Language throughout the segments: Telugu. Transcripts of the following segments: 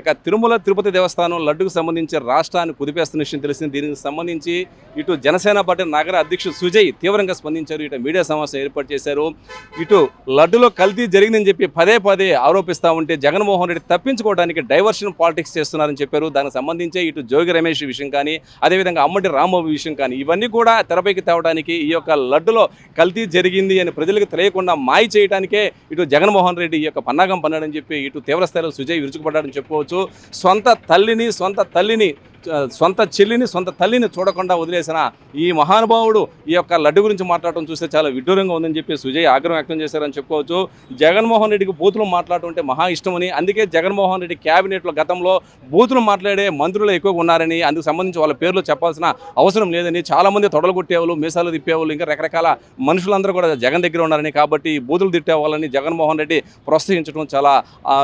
ఇక తిరుమల తిరుపతి దేవస్థానం లడ్డుకు సంబంధించి రాష్ట్రాన్ని కుదిపేస్తున్న విషయం తెలిసింది. దీనికి సంబంధించి ఇటు జనసేన పార్టీ నగర అధ్యక్షుడు సుజయ్ తీవ్రంగా స్పందించారు. ఇటు మీడియా సమావేశం ఏర్పాటు చేశారు. ఇటు లడ్డులో కల్తీ జరిగిందని చెప్పి పదే పదే ఆరోపిస్తూ ఉంటే జగన్మోహన్ రెడ్డి తప్పించుకోవడానికి డైవర్షన్ పాలిటిక్స్ చేస్తున్నారని చెప్పారు. దానికి సంబంధించి ఇటు జోగి రమేష్ విషయం కానీ అదేవిధంగా అమ్మటి రాంబాబు విషయం కానీ ఇవన్నీ కూడా తెరపైకి తేవడానికి ఈ యొక్క లడ్డులో కల్తీ జరిగింది అని ప్రజలకు తెలియకుండా మాయ చేయడానికే ఇటు జగన్మోహన్ రెడ్డి ఈ యొక్క పన్నాగం పన్నాడని చెప్పి ఇటు తీవ్రస్థాయిలో సుజయ్ విరుచుకుపడ్డాడని చెప్పుకోవచ్చు సొంత తల్లిని సొంత తల్లిని సొంత చెల్లిని సొంత తల్లిని చూడకుండా వదిలేసిన ఈ మహానుభావుడు ఈ యొక్క లడ్డు గురించి మాట్లాడటం చూస్తే చాలా విడ్డూరంగా ఉందని చెప్పి సుజయ్ ఆగ్రహం వ్యక్తం చేశారని చెప్పుకోవచ్చు. జగన్మోహన్ రెడ్డికి బూతులు మాట్లాడటం అంటే మహా ఇష్టమని అందుకే జగన్మోహన్ రెడ్డి క్యాబినెట్లో గతంలో బూతులు మాట్లాడే మంత్రులు ఎక్కువగా ఉన్నారని అందుకు సంబంధించి వాళ్ళ పేర్లు చెప్పాల్సిన అవసరం లేదని చాలామంది తొడలు కొట్టేవాళ్ళు మీసాలు తిప్పేవాళ్ళు ఇంకా రకరకాల మనుషులందరూ కూడా జగన్ దగ్గర ఉన్నారని కాబట్టి బూతులు తిట్టే వాళ్ళని జగన్మోహన్ రెడ్డి ప్రోత్సహించడం చాలా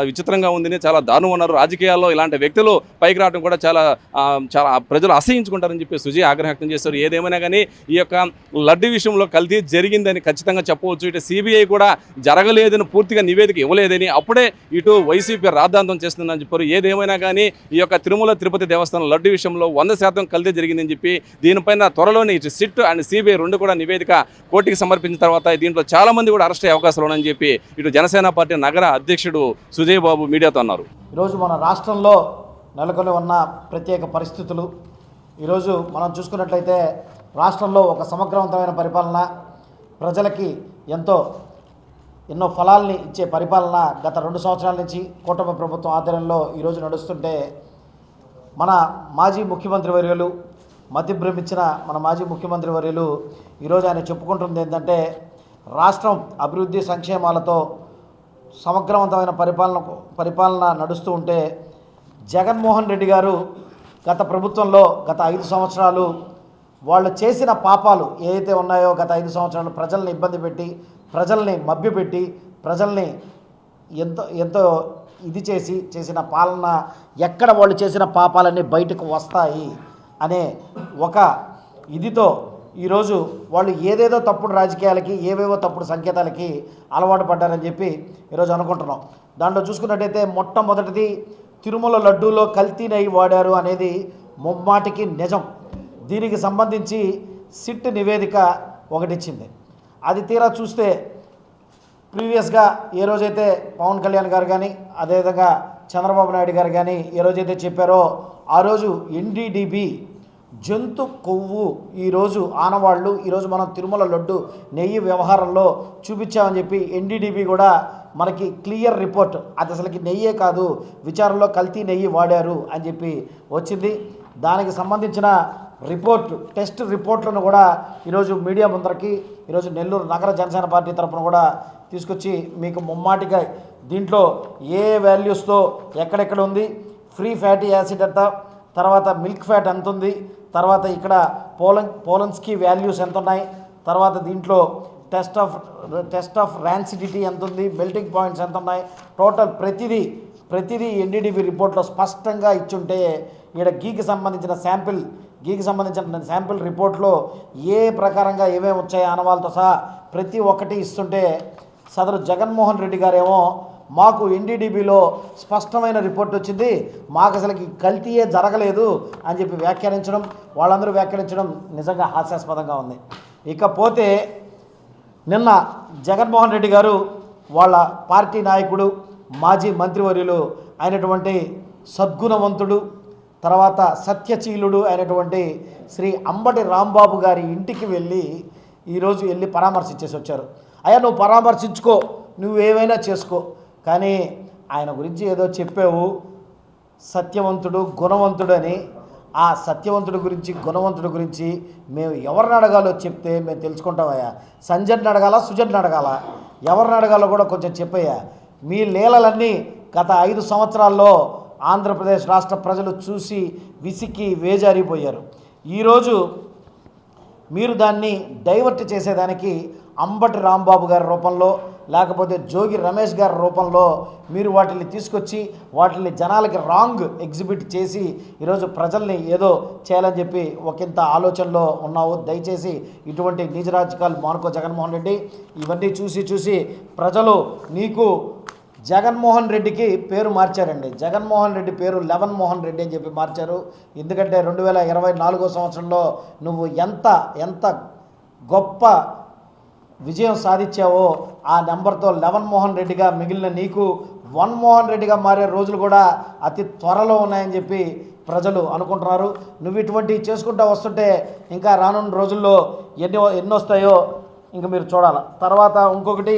విచిత్రంగా ఉందని చాలా దారుణం ఉన్నారు. రాజకీయాల్లో ఇలాంటి వ్యక్తులు పైకి రావడం కూడా చాలా చాలా ప్రజలు అసహించుకుంటారని చెప్పి సుజయ్ ఆగ్రహం వ్యక్తం చేశారు. ఏదేమైనా కానీ ఈ యొక్క లడ్డు విషయంలో కల్తీ జరిగిందని ఖచ్చితంగా చెప్పవచ్చు. ఇటు సిబిఐ కూడా జరగలేదని పూర్తిగా నివేదిక ఇవ్వలేదని అప్పుడే ఇటు వైసీపీ రాద్ధాంతం చేస్తుందని చెప్పారు. ఏదేమైనా కానీ ఈ యొక్క తిరుమల తిరుపతి దేవస్థానం లడ్డు విషయంలో వంద శాతం కల్తీ జరిగిందని చెప్పి దీనిపైన త్వరలోనే ఇటు సిట్ అండ్ సిబిఐ రెండు కూడా నివేదిక కోర్టుకి సమర్పించిన తర్వాత దీంట్లో చాలా మంది కూడా అరెస్ట్ అయ్యే అవకాశాలు ఉన్నాయని చెప్పి ఇటు జనసేన పార్టీ నగర అధ్యక్షుడు సుజయ్ బాబు మీడియాతో అన్నారు. ఈరోజు మన రాష్ట్రంలో నెలకొని ఉన్న ప్రత్యేక పరిస్థితులు. ఈరోజు మనం చూసుకున్నట్లయితే రాష్ట్రంలో ఒక సమగ్రవంతమైన పరిపాలన ప్రజలకి ఎంతో ఎన్నో ఫలాల్ని ఇచ్చే పరిపాలన గత రెండు సంవత్సరాల నుంచి కూటమి ప్రభుత్వం ఆధ్వర్యంలో ఈరోజు నడుస్తుంటే మన మాజీ ముఖ్యమంత్రి వర్యులు మతిభ్రమించిన మన మాజీ ముఖ్యమంత్రి వర్యులు ఈరోజు ఆయన చెప్పుకుంటుంది ఏంటంటే రాష్ట్రం అభివృద్ధి సంక్షేమాలతో సమగ్రవంతమైన పరిపాలన పరిపాలన నడుస్తూ ఉంటే జగన్మోహన్ రెడ్డి గారు గత ప్రభుత్వంలో గత ఐదు సంవత్సరాలు వాళ్ళు చేసిన పాపాలు ఏవైతే ఉన్నాయో గత ఐదు సంవత్సరాలు ప్రజల్ని ఇబ్బంది పెట్టి ప్రజల్ని మభ్యపెట్టి ప్రజల్ని ఎంతో ఎంతో ఇది చేసి చేసిన పాలన ఎక్కడ వాళ్ళు చేసిన పాపాలన్నీ బయటకు వస్తాయి అనే ఒక ఇదితో ఈరోజు వాళ్ళు ఏదేదో తప్పుడు రాజకీయాలకి ఏవేవో తప్పుడు సంకేతాలకి అలవాటు పడ్డారని చెప్పి ఈరోజు అనుకుంటున్నాం. దాంట్లో చూసుకున్నట్టయితే మొట్టమొదటిది తిరుమల లడ్డూలో కల్తీ నెయ్యి వాడారు అనేది ముమ్మాటికి నిజం. దీనికి సంబంధించి సిట్ నివేదిక ఒకటిచ్చింది. అది తీరా చూస్తే ప్రీవియస్గా ఏ రోజైతే పవన్ కళ్యాణ్ గారు కానీ అదేవిధంగా చంద్రబాబు నాయుడు గారు కానీ ఏ రోజైతే చెప్పారో ఆ రోజు ఎన్డీడీబీ జంతు కొవ్వు. ఈరోజు ఆనవాళ్ళు ఈరోజు మనం తిరుమల లడ్డు నెయ్యి వ్యవహారంలో చూపించామని చెప్పి ఎన్డీడీబీ కూడా మనకి క్లియర్ రిపోర్ట్. అది అసలుకి నెయ్యే కాదు విచారంలో కల్తీ నెయ్యి వాడారు అని చెప్పి వచ్చింది. దానికి సంబంధించిన రిపోర్ట్ టెస్ట్ రిపోర్ట్లను కూడా ఈరోజు మీడియా ముందరకి ఈరోజు నెల్లూరు నగర జనసేన పార్టీ తరఫున కూడా తీసుకొచ్చి మీకు ముమ్మాటిగా దీంట్లో ఏ వాల్యూస్తో ఎక్కడెక్కడ ఉంది ఫ్రీ ఫ్యాటీ యాసిడ్ ఎంత తర్వాత మిల్క్ ఫ్యాట్ ఎంత ఉంది తర్వాత ఇక్కడ పోలన్ పోలన్స్కి వాల్యూస్ ఎంత ఉన్నాయి తర్వాత దీంట్లో test of test of rancidity ఎంత ఉంది మెల్టింగ్ పాయింట్స్ ఎంత ఉన్నాయి టోటల్ ప్రతిదీ ప్రతిదీ ఎన్డీడీబీ రిపోర్ట్లో స్పష్టంగా ఇచ్చుంటే ఈడ గీకి సంబంధించిన శాంపిల్ గీకి సంబంధించిన శాంపిల్ రిపోర్ట్లో ఏ ప్రకారంగా ఏమేమి వచ్చాయి ఆనవాళ్ళతో సహా ప్రతి ఒక్కటి ఇస్తుంటే సదరు జగన్మోహన్ రెడ్డి గారేమో మాకు ఎన్డీడీబీలో స్పష్టమైన రిపోర్ట్ వచ్చింది. మాకు అసలుకి కల్తీయే జరగలేదు అని చెప్పి వ్యాఖ్యానించడం వాళ్ళందరూ వ్యాఖ్యానించడం నిజంగా హాస్యాస్పదంగా ఉంది. ఇకపోతే నిన్న జగన్మోహన్ రెడ్డి గారు వాళ్ళ పార్టీ నాయకుడు మాజీ మంత్రివర్యులు అయినటువంటి సద్గుణవంతుడు తర్వాత సత్యశీలుడు అయినటువంటి శ్రీ అంబటి రాంబాబు గారి ఇంటికి వెళ్ళి ఈరోజు వెళ్ళి పరామర్శించేసి వచ్చారు. అయ్యా నువ్వు పరామర్శించుకో నువ్వేమైనా చేసుకో. కానీ ఆయన గురించి ఏదో చెప్పావు. సత్యవంతుడు గుణవంతుడు అని ఆ సత్యవంతుడి గురించి గుణవంతుడి గురించి మేము ఎవరిని అడగాలో చెప్తే మేము తెలుసుకుంటామయ్యా. సంజయ్ని అడగాల సుజన్ అడగాల? ఎవరిని అడగాలో కూడా కొంచెం చెప్పయ్యా. మీ లీలలన్నీ గత ఐదు సంవత్సరాల్లో ఆంధ్రప్రదేశ్ రాష్ట్ర ప్రజలు చూసి విసికి వేజారిపోయారు. ఈరోజు మీరు దాన్ని డైవర్ట్ చేసేదానికి అంబటి రాంబాబు గారి రూపంలో లేకపోతే జోగి రమేష్ గారి రూపంలో మీరు వాటిని తీసుకొచ్చి వాటిని జనాలకి రాంగ్ ఎగ్జిబిట్ చేసి ఈరోజు ప్రజల్ని ఏదో చేయాలని చెప్పి ఒకంత ఆలోచనలో ఉన్నావు. దయచేసి ఇటువంటి నిజ రాజకాలు మానుకో జగన్మోహన్ రెడ్డి. ఇవన్నీ చూసి చూసి ప్రజలు నీకు జగన్మోహన్ రెడ్డికి పేరు మార్చారండి. జగన్మోహన్ రెడ్డి పేరు లెవెన్ మోహన్ రెడ్డి అని చెప్పి మార్చారు. ఎందుకంటే రెండు వేల ఇరవై నాలుగో సంవత్సరంలో నువ్వు ఎంత ఎంత గొప్ప విజయం సాధించావో ఆ నెంబర్తో లెవెన్ మోహన్ రెడ్డిగా మిగిలిన నీకు వన్ మోహన్ రెడ్డిగా మారే రోజులు కూడా అతి త్వరలో ఉన్నాయని చెప్పి ప్రజలు అనుకుంటున్నారు. నువ్వు ఇటువంటివి చేసుకుంటూ వస్తుంటే ఇంకా రానున్న రోజుల్లో ఎన్ని ఎన్ని వస్తాయో ఇంకా మీరు చూడాలి. తర్వాత ఇంకొకటి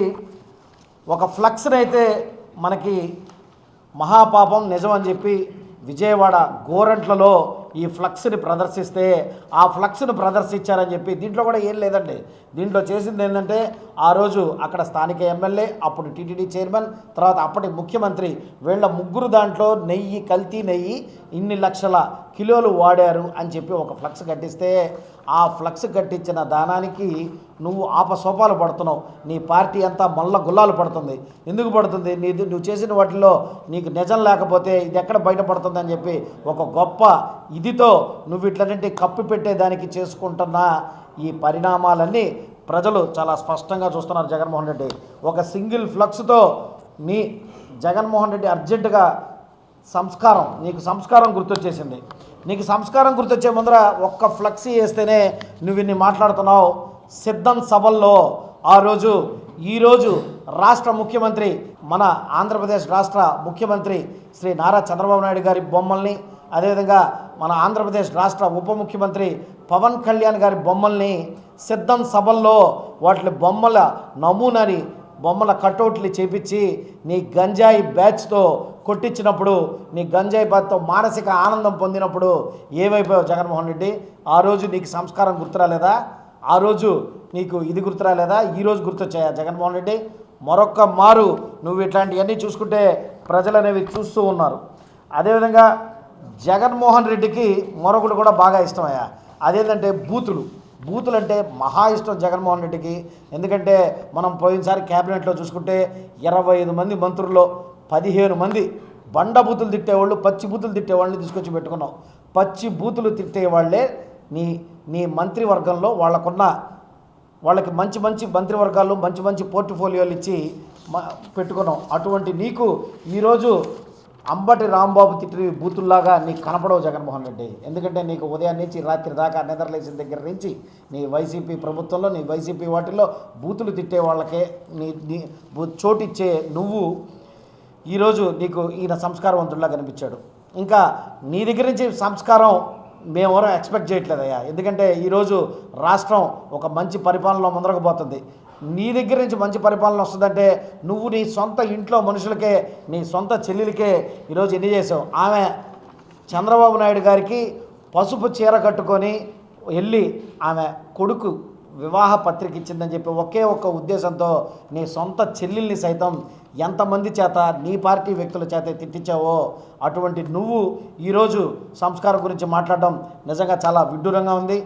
ఒక ఫ్లక్స్ని అయితే మనకి మహాపాపం నిజం అని చెప్పి విజయవాడ గోరంట్లలో ఈ ఫ్లక్స్ని ప్రదర్శిస్తే ఆ ఫ్లక్స్ను ప్రదర్శించారని చెప్పి దీంట్లో కూడా ఏం లేదండి. దీంట్లో చేసింది ఏంటంటే ఆ రోజు అక్కడ స్థానిక ఎమ్మెల్యే అప్పుడు టీటీడీ చైర్మన్ తర్వాత అప్పటి ముఖ్యమంత్రి వీళ్ళ ముగ్గురు దాంట్లో నెయ్యి కల్తీ నెయ్యి ఇన్ని లక్షల కిలోలు వాడారు అని చెప్పి ఒక ఫ్లక్స్ కట్టిస్తే ఆ ఫ్లక్స్ కట్టించిన దానానికి నువ్వు ఆపసోపాలు పడుతున్నావు. నీ పార్టీ అంతా మల్ల గుల్లాలు పడుతుంది. ఎందుకు పడుతుంది? నీ నువ్వు చేసిన వాటిలో నీకు నిజం లేకపోతే ఇది ఎక్కడ బయటపడుతుంది అని చెప్పి ఒక గొప్ప ఇదితో నువ్వు ఇట్లనంటే కప్పి పెట్టేదానికి చేసుకుంటున్న ఈ పరిణామాలన్నీ ప్రజలు చాలా స్పష్టంగా చూస్తున్నారు జగన్మోహన్ రెడ్డి. ఒక సింగిల్ ఫ్లక్స్తో నీ జగన్మోహన్ రెడ్డి అర్జెంటుగా సంస్కారం నీకు సంస్కారం గుర్తొచ్చేసింది. నీకు సంస్కారం గుర్తొచ్చే ముందర ఒక్క ఫ్లెక్సీ వేస్తేనే నువ్వు ఇన్ని మాట్లాడుతున్నావు. సిద్ధం సభల్లో ఆ రోజు ఈరోజు రాష్ట్ర ముఖ్యమంత్రి మన ఆంధ్రప్రదేశ్ రాష్ట్ర ముఖ్యమంత్రి శ్రీ నారా చంద్రబాబు నాయుడు గారి బొమ్మల్ని అదేవిధంగా మన ఆంధ్రప్రదేశ్ రాష్ట్ర ఉప ముఖ్యమంత్రి పవన్ కళ్యాణ్ గారి బొమ్మల్ని సిద్ధం సభల్లో వాటి బొమ్మల నమూనాని బొమ్మల కటౌట్లు చేపించి నీ గంజాయి బ్యాచ్తో కొట్టించినప్పుడు నీ గంజాయి బ్యాచ్తో మానసిక ఆనందం పొందినప్పుడు ఏమైపోయావు జగన్మోహన్ రెడ్డి? ఆ రోజు నీకు సంస్కారం గుర్తురాలేదా? ఆ రోజు నీకు ఇది గుర్తురాలేదా? ఈ రోజు గుర్తొచ్చాయా జగన్మోహన్ రెడ్డి? మరొక్క మారు నువ్వు ఇట్లాంటివన్నీ చూసుకుంటే ప్రజలు అనేవి చూస్తూ ఉన్నారు. అదేవిధంగా జగన్మోహన్ రెడ్డికి మరొకటి కూడా బాగా ఇష్టమయ్యా. అదేంటంటే బూతులు. బూతులు అంటే మహా ఇష్టం జగన్మోహన్ రెడ్డికి. ఎందుకంటే మనం పోయినసారి క్యాబినెట్లో చూసుకుంటే ఇరవై ఐదు మంది మంత్రుల్లో పదిహేను మంది బండ బూతులు తిట్టేవాళ్ళు పచ్చి బూతులు తిట్టేవాళ్ళని తీసుకొచ్చి పెట్టుకున్నాం. పచ్చి బూతులు తిట్టేవాళ్ళే నీ నీ మంత్రివర్గంలో వాళ్ళకున్న వాళ్ళకి మంచి మంచి మంత్రివర్గాలు మంచి మంచి పోర్ట్ఫోలియోలు ఇచ్చి పెట్టుకున్నాం. అటువంటి నీకు ఈరోజు అంబటి రాంబాబు తిట్టి బూతుల్లాగా నీకు కనపడవు జగన్మోహన్ రెడ్డి. ఎందుకంటే నీకు ఉదయం నుంచి రాత్రి దాకా నిద్రలేసిన దగ్గర నుంచి నీ వైసీపీ ప్రభుత్వంలో నీ వైసీపీ వాటిల్లో బూతులు తిట్టే వాళ్ళకే నీ నీ చోటిచ్చే నువ్వు ఈరోజు నీకు ఈయన సంస్కారవంతుడిలా కనిపించాడు. ఇంకా నీ దగ్గర నుంచి సంస్కారం మేమెవరో ఎక్స్పెక్ట్ చేయట్లేదయ్యా. ఎందుకంటే ఈరోజు రాష్ట్రం ఒక మంచి పరిపాలనలో ముందరకు పోతుంది నీ దగ్గర నుంచి మంచి పరిపాలన వస్తుందంటే నువ్వు నీ సొంత ఇంట్లో మనుషులకే నీ సొంత చెల్లెలకే ఈరోజు ఎన్ని చేసావు? ఆమె చంద్రబాబు నాయుడు గారికి పసుపు చీర కట్టుకొని వెళ్ళి ఆమె కొడుకు వివాహ పత్రిక ఇచ్చిందని చెప్పి ఒకే ఒక్క ఉద్దేశంతో నీ సొంత చెల్లెల్ని సైతం ఎంతమంది చేత నీ పార్టీ వ్యక్తుల చేత తిట్టించావో అటువంటి నువ్వు ఈరోజు సంస్కారం గురించి మాట్లాడడం నిజంగా చాలా విడ్డూరంగా ఉంది.